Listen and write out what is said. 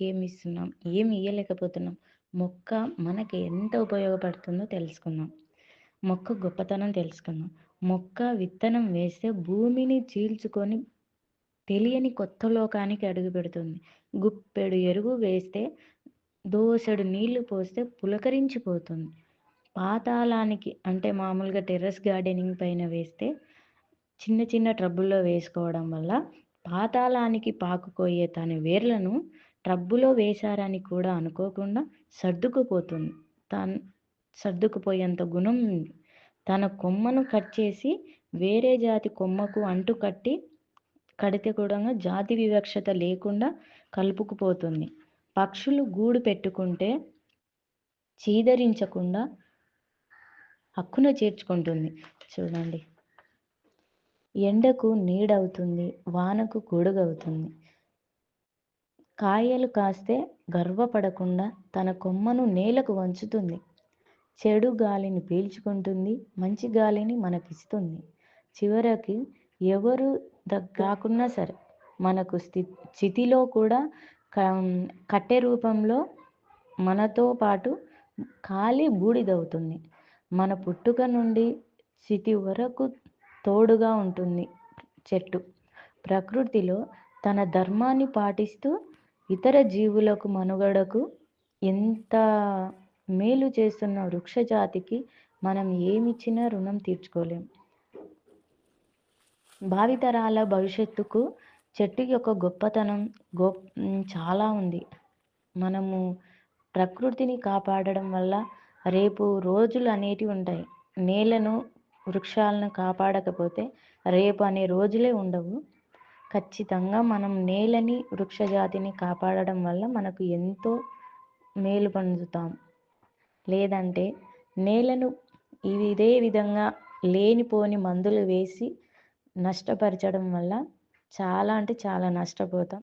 వాళ్ళకి ఏమి ఇస్తున్నాం ఏమి ఇవ్వలేకపోతున్నాం మొక్క మనకి ఎంత ఉపయోగపడుతుందో తెలుసుకుందాం. మొక్క గొప్పతనం తెలుసుకుందాం. మొక్క విత్తనం వేస్తే భూమిని చీల్చుకొని తెలియని కొత్త లోకానికి అడుగు పెడుతుంది. గుప్పెడు ఎరువు వేస్తే దోసెడు నీళ్ళు పోస్తే పులకరించిపోతుంది. పాతాళానికి అంటే మామూలుగా టెర్రస్ గార్డెనింగ్ పైన వేస్తే చిన్న చిన్న ట్రబుల్లో వేసుకోవడం వల్ల పాతాళానికి పాకుపోయే తన వేర్లను ట్రబ్బులో వేశారని కూడా అనుకోకుండా సర్దుకుపోతుంది. తను సర్దుకుపోయేంత గుణం ఉంది. తన కొమ్మను కట్ చేసి వేరే జాతి కొమ్మకు అంటు కట్టి కడితే కూడా జాతి వివక్షత లేకుండా కలుపుకుపోతుంది. పక్షులు గూడు పెట్టుకుంటే చీదరించకుండా హక్కున చేర్చుకుంటుంది. చూడండి. ఎండకు నీడవుతుంది వానకు గొడుగవుతుంది. కాయలు కాస్తే గర్వపడకుండా తన కొమ్మను నేలకు వంచుతుంది. చెడు గాలిని పీల్చుకుంటుంది మంచి గాలిని మనకిస్తుంది. చివరికి ఎవరు కాకున్నా సరే మనకు స్థి స్థితిలో కూడా కట్టె రూపంలో మనతో పాటు కాలి బూడిదవుతుంది. మన పుట్టుక నుండి స్థితి వరకు తోడుగా ఉంటుంది చెట్టు. ప్రకృతిలో తన ధర్మాన్ని పాటిస్తూ ఇతర జీవులకు మనుగడకు ఎంత మేలు చేస్తున్న వృక్ష జాతికి మనం ఏమిచ్చినా రుణం తీర్చుకోలేం. భావితరాల భవిష్యత్తుకు చెట్టు యొక్క గొప్పతనం గొ చాలా ఉంది. మనము ప్రకృతిని కాపాడడం వల్ల రేపు రోజులు అనేటివి ఉంటాయి. నేలను వృక్షాలను కాపాడకపోతే రేపు అనే రోజులే ఉండవు. ఖచ్చితంగా మనం నేలని వృక్ష జాతిని కాపాడడం వల్ల మనకు ఎంతో మేలు పొందుతాం. లేదంటే నేలను ఇదే విధంగా లేనిపోని మందులు వేసి నష్టపరచడం వల్ల చాలా అంటే చాలా నష్టపోతాం.